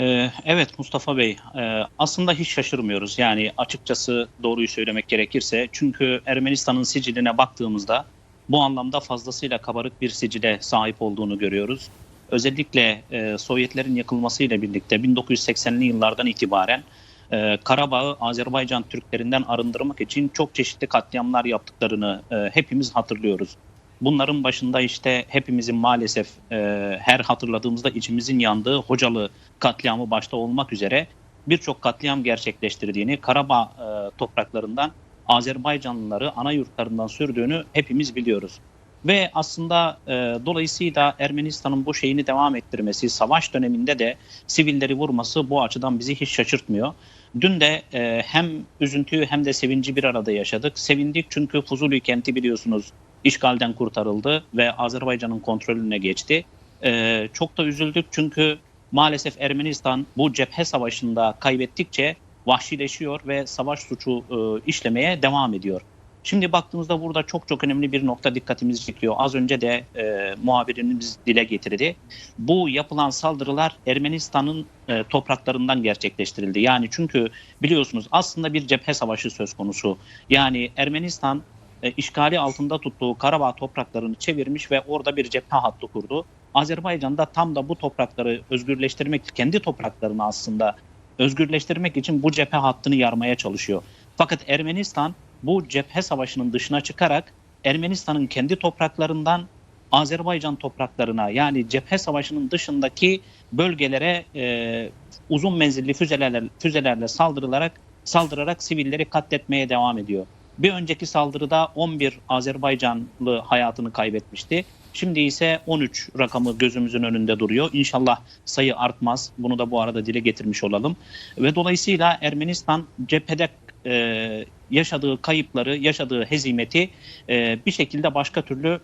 Ee, Evet Mustafa Bey, e, aslında hiç şaşırmıyoruz. Yani açıkçası doğruyu söylemek gerekirse. Çünkü Ermenistan'ın siciline baktığımızda bu anlamda fazlasıyla kabarık bir sicile sahip olduğunu görüyoruz. Özellikle e, Sovyetlerin yıkılmasıyla birlikte 1980'li yıllardan itibaren e, Karabağ'ı Azerbaycan Türklerinden arındırmak için çok çeşitli katliamlar yaptıklarını hepimiz hatırlıyoruz. Bunların başında işte hepimizin maalesef e, her hatırladığımızda içimizin yandığı Hocalı katliamı başta olmak üzere birçok katliam gerçekleştirdiğini, Karabağ e, topraklarından Azerbaycanlıları ana yurtlarından sürdüğünü hepimiz biliyoruz. Ve aslında e, dolayısıyla Ermenistan'ın bu şeyini devam ettirmesi, savaş döneminde de sivilleri vurması bu açıdan bizi hiç şaşırtmıyor. Dün de e, hem üzüntüyü hem de sevinci bir arada yaşadık. Sevindik çünkü Fuzuli kenti biliyorsunuz işgalden kurtarıldı ve Azerbaycan'ın kontrolüne geçti. E, çok da üzüldük çünkü maalesef Ermenistan bu cephe savaşında kaybettikçe vahşileşiyor ve savaş suçu e, işlemeye devam ediyor. Şimdi baktığımızda burada çok çok önemli bir nokta dikkatimizi çekiyor. Az önce de e, muhabirimiz dile getirdi. Bu yapılan saldırılar Ermenistan'ın e, topraklarından gerçekleştirildi. Yani çünkü biliyorsunuz aslında bir cephe savaşı söz konusu. Yani Ermenistan e, işgali altında tuttuğu Karabağ topraklarını çevirmiş ve orada bir cephe hattı kurdu. Azerbaycan da tam da bu toprakları özgürleştirmek, kendi topraklarını aslında özgürleştirmek için bu cephe hattını yarmaya çalışıyor. Fakat Ermenistan bu cephe savaşının dışına çıkarak Ermenistan'ın kendi topraklarından Azerbaycan topraklarına yani cephe savaşının dışındaki bölgelere e, uzun menzilli füzelerle, füzelerle saldırılarak saldırarak sivilleri katletmeye devam ediyor. Bir önceki saldırıda 11 Azerbaycanlı hayatını kaybetmişti. Şimdi ise 13 rakamı gözümüzün önünde duruyor. İnşallah sayı artmaz. Bunu da bu arada dile getirmiş olalım. Ve dolayısıyla Ermenistan cephede e, yaşadığı kayıpları, yaşadığı hezimeti e, bir şekilde başka türlü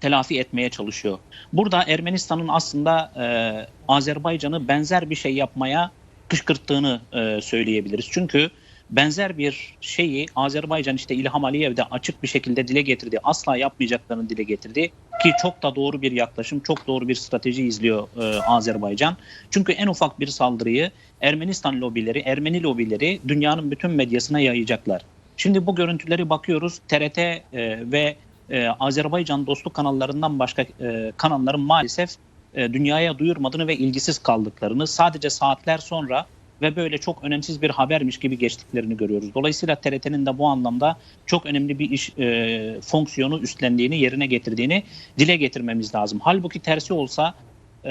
telafi etmeye çalışıyor. Burada Ermenistan'ın aslında e, Azerbaycan'ı benzer bir şey yapmaya kışkırttığını e, söyleyebiliriz. Çünkü benzer bir şeyi Azerbaycan işte İlham Aliyev de açık bir şekilde dile getirdi. Asla yapmayacaklarını dile getirdi ki çok da doğru bir yaklaşım, çok doğru bir strateji izliyor e, Azerbaycan. Çünkü en ufak bir saldırıyı Ermenistan lobileri, Ermeni lobileri dünyanın bütün medyasına yayacaklar. Şimdi bu görüntüleri bakıyoruz TRT e, ve e, Azerbaycan dostluk kanallarından başka e, kanalların maalesef e, dünyaya duyurmadığını ve ilgisiz kaldıklarını sadece saatler sonra ve böyle çok önemsiz bir habermiş gibi geçtiklerini görüyoruz. Dolayısıyla TRT'nin de bu anlamda çok önemli bir iş e, fonksiyonu üstlendiğini, yerine getirdiğini dile getirmemiz lazım. Halbuki tersi olsa e,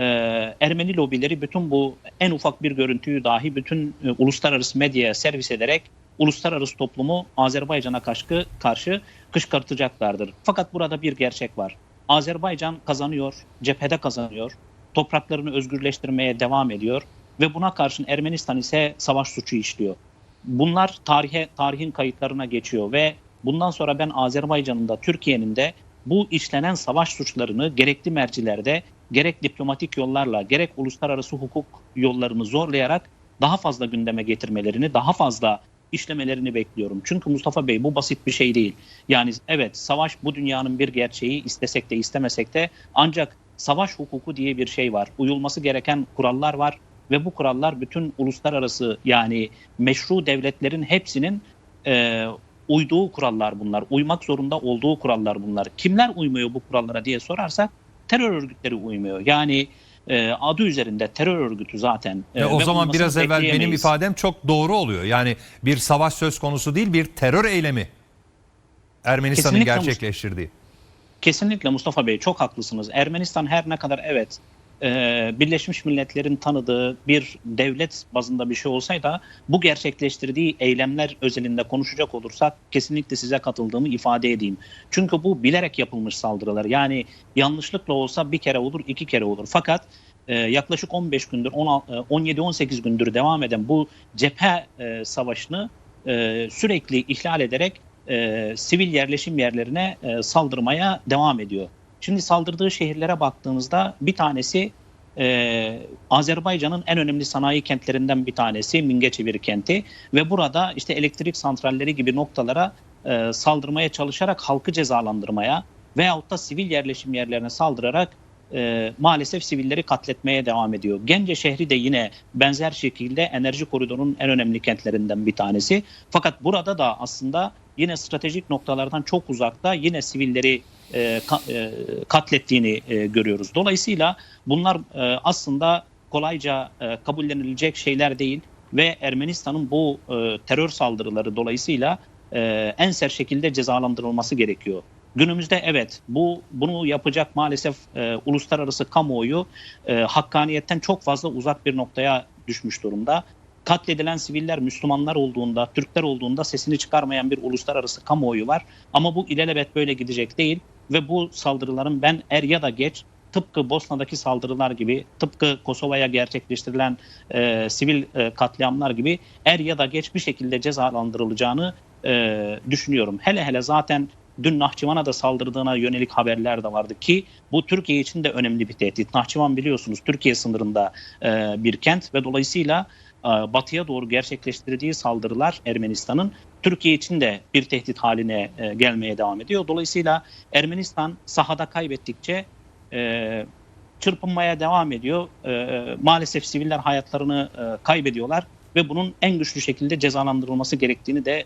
Ermeni lobileri bütün bu en ufak bir görüntüyü dahi bütün e, uluslararası medyaya servis ederek uluslararası toplumu Azerbaycan'a karşı, karşı kışkırtacaklardır. Fakat burada bir gerçek var. Azerbaycan kazanıyor, cephede kazanıyor, topraklarını özgürleştirmeye devam ediyor ve buna karşın Ermenistan ise savaş suçu işliyor. Bunlar tarihe tarihin kayıtlarına geçiyor ve bundan sonra ben Azerbaycan'ın da Türkiye'nin de bu işlenen savaş suçlarını gerekli mercilerde gerek diplomatik yollarla gerek uluslararası hukuk yollarını zorlayarak daha fazla gündeme getirmelerini, daha fazla işlemelerini bekliyorum. Çünkü Mustafa Bey bu basit bir şey değil. Yani evet savaş bu dünyanın bir gerçeği istesek de istemesek de ancak savaş hukuku diye bir şey var. Uyulması gereken kurallar var ve bu kurallar bütün uluslararası yani meşru devletlerin hepsinin e, uyduğu kurallar bunlar. Uymak zorunda olduğu kurallar bunlar. Kimler uymuyor bu kurallara diye sorarsak terör örgütleri uymuyor. Yani e, adı üzerinde terör örgütü zaten. E, E, o zaman biraz evvel benim ifadem çok doğru oluyor. Yani bir savaş söz konusu değil bir terör eylemi Ermenistan'ın gerçekleştirdiği. Kesinlikle Mustafa Bey çok haklısınız. Ermenistan her ne kadar evet Birleşmiş Milletler'in tanıdığı bir devlet bazında bir şey olsaydı bu gerçekleştirdiği eylemler özelinde konuşacak olursak kesinlikle size katıldığımı ifade edeyim. Çünkü bu bilerek yapılmış saldırılar. Yani yanlışlıkla olsa bir kere olur, iki kere olur. Fakat e, yaklaşık 15 gündür, 17-18 gündür devam eden bu cephe e, savaşını e, sürekli ihlal ederek e, sivil yerleşim yerlerine e, saldırmaya devam ediyor. Şimdi saldırdığı şehirlere baktığımızda bir tanesi e, Azerbaycan'ın en önemli sanayi kentlerinden bir tanesi Mingeçevir kenti ve burada işte elektrik santralleri gibi noktalara e, saldırmaya çalışarak halkı cezalandırmaya veyahut da sivil yerleşim yerlerine saldırarak e, maalesef sivilleri katletmeye devam ediyor. Gence şehri de yine benzer şekilde enerji koridorunun en önemli kentlerinden bir tanesi. Fakat burada da aslında yine stratejik noktalardan çok uzakta yine sivilleri e, ka- e, katlettiğini e, görüyoruz. Dolayısıyla bunlar e, aslında kolayca e, kabullenilecek şeyler değil ve Ermenistan'ın bu e, terör saldırıları dolayısıyla e, en sert şekilde cezalandırılması gerekiyor. Günümüzde evet bu bunu yapacak maalesef e, uluslararası kamuoyu e, hakkaniyetten çok fazla uzak bir noktaya düşmüş durumda. Katledilen siviller Müslümanlar olduğunda, Türkler olduğunda sesini çıkarmayan bir uluslararası kamuoyu var. Ama bu ilelebet böyle gidecek değil ve bu saldırıların ben er ya da geç tıpkı Bosna'daki saldırılar gibi, tıpkı Kosova'ya gerçekleştirilen e, sivil e, katliamlar gibi er ya da geç bir şekilde cezalandırılacağını e, düşünüyorum. Hele hele zaten dün Nahçıvan'a da saldırdığına yönelik haberler de vardı ki bu Türkiye için de önemli bir tehdit. Nahçıvan biliyorsunuz Türkiye sınırında e, bir kent ve dolayısıyla e, batıya doğru gerçekleştirdiği saldırılar Ermenistan'ın Türkiye için de bir tehdit haline e, gelmeye devam ediyor. Dolayısıyla Ermenistan sahada kaybettikçe e, çırpınmaya devam ediyor. E, maalesef siviller hayatlarını e, kaybediyorlar ve bunun en güçlü şekilde cezalandırılması gerektiğini de